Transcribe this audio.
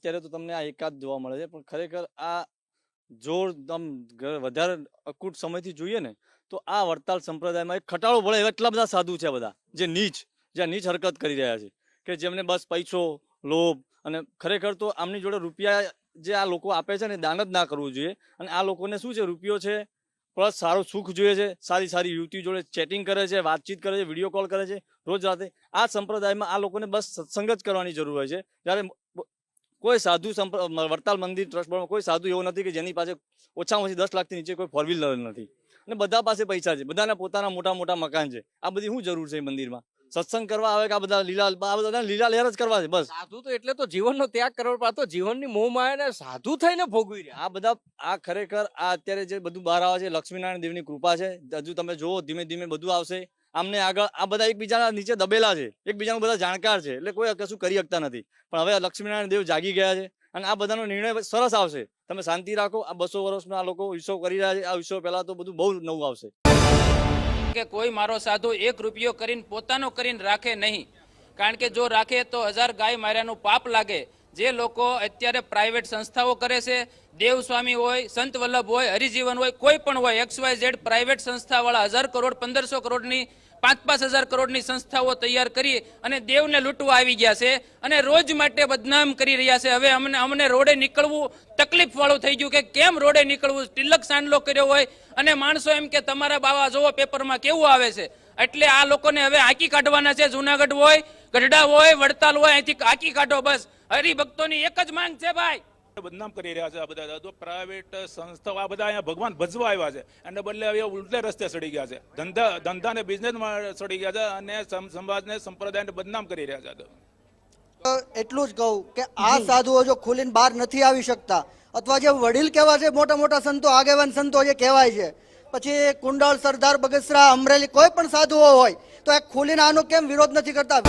અત્યારે તો તમને આ એકાદ જોવા મળે છે, પણ ખરેખર આ જોર આમ વધારે અકૂટ સમયથી જોઈએ ને, તો આ વડતાલ સંપ્રદાયમાં એક ખટાળો ભળે એવા એટલા બધા સાધુ છે બધા, જે નીચ જે નીચ હરકત કરી રહ્યા છે. કે જેમને બસ પૈસો, લોભ અને ખરેખર તો આમની જોડે રૂપિયા જે આ લોકો આપે છે ને દાન જ ના કરવું જોઈએ. અને આ લોકોને શું છે, રૂપિયો છે, પ્લસ સારું સુખ જોઈએ છે, સારી સારી યુવતી જોડે ચેટિંગ કરે છે, વાતચીત કરે છે, વીડિયો કોલ કરે છે, રોજ રાતે. આ સંપ્રદાયમાં આ લોકોને બસ સત્સંગ જ કરવાની જરૂર હોય છે. જ્યારે કોઈ સાધુ વડતાલ મંદિર ટ્રસ્ટ બોર્ડમાં કોઈ સાધુ એવો નથી કે જેની પાસે ઓછામાં ઓછી દસ લાખથી નીચે કોઈ ફોર વ્હીલર નથી. અને બધા પાસે પૈસા છે. બધાના પોતાના મોટા મોટા મકાન છે. આ બધી શું જરૂર છે મંદિરમાં? સત્સંગ કરવા આવે કે આ બધા લીલા આ બધા લીલા લહેર જ કરવા છે બસ. સાધુ તો એટલે તો જીવનનો ત્યાગ કરવો પડતો તો જીવનની મોહ માયાને સાધુ થઈને ભોગવી રહ્યા. આ બધા આ ખરેખર આ અત્યારે જે બધું બહાર આવે છે લક્ષ્મીનારાયણ દેવની કૃપા છે. હજુ તમે જુઓ ધીમે ધીમે બધું આવશે. આમને આગળ, આ બધા એકબીજાના નીચે દબેલા છે. એકબીજાનું બધા જાણકાર છે. એટલે કોઈ કશું કરી શકતા નથી. પણ હવે લક્ષ્મીનારાયણ દેવ જાગી ગયા છે અને આ બધાનો નિર્ણય સરસ આવશે. તમે શાંતિ રાખો. આ બસો વર્ષનો આ લોકો વિશ્વ કરી રહ્યા છે. આ વિશ્વ પહેલા તો બધું બહુ નવું આવશે. કે કોઈ મારો સાધુ એક રૂપિયો કરીને પોતાનો કરીને રાખે નહીં. કારણ કે જો રાખે તો હજાર ગાય માર્યાનું પાપ લાગે. જે લોકો અત્યારે પ્રાઇવેટ સંસ્થાઓ કરે છે, દેવસ્વામી હોય, સંત વલ્લભ હોય, હરિજીવન હોય, કોઈ પણ હોય, એક્સ વાય ઝેડ પ્રાઇવેટ સંસ્થાવાળા હજાર કરોડ, પંદરસો કરોડની પાંચ પાંચ હજાર કરોડની સંસ્થાઓ તૈયાર કરી અને દેવને લૂંટવા આવી ગયા છે અને રોજ માટે બદનામ કરી રહ્યા છે. હવે અમને અમને રોડે નીકળવું તકલીફવાળું થઈ ગયું કે કેમ રોડે નીકળવું? તિલક સાંડલો કર્યો હોય અને માણસો એમ કે, તમારા બાવા જોવો પેપરમાં કેવું આવે છે? એટલે આ લોકોને હવે હાંકી કાઢવાના છે. જુનાગઢ હોય ગઢડા હોય વડતાલ હોય અહીંથી હાંકી કાઢો બસ. હરિભક્તોની એક જ માંગ છે ભાઈ. બદનામ કરી રહ્યા છે આ બધા. તો પ્રાઇવેટ સંસ્થાઓ આ બધા અહીંયા ભગવાન ભજવા આવ્યા છે. અને બદલે હવે ઉલટે રસ્તે સડી ગયા છે. ધંધા ધંધા ને બિઝનેસમાં સડી ગયા છે અને સમ- સમાજને સંપ્રદાયને બદનામ કરી રહ્યા છે તો. એટલું જ કહું કે આ સાધુઓ જો ખુલીને બહાર નથી આવી શકતા અથવા જે વડીલ કહેવા છે મોટા મોટા સંતો આગેવાન સંતો જે કહેવાય છે પછી કુંડળ, સરદાર, બગસરા, અમરેલી કોઈ પણ સાધુઓ હોય તો એ ખુલીને આનો કેમ વિરોધ નથી કરતા?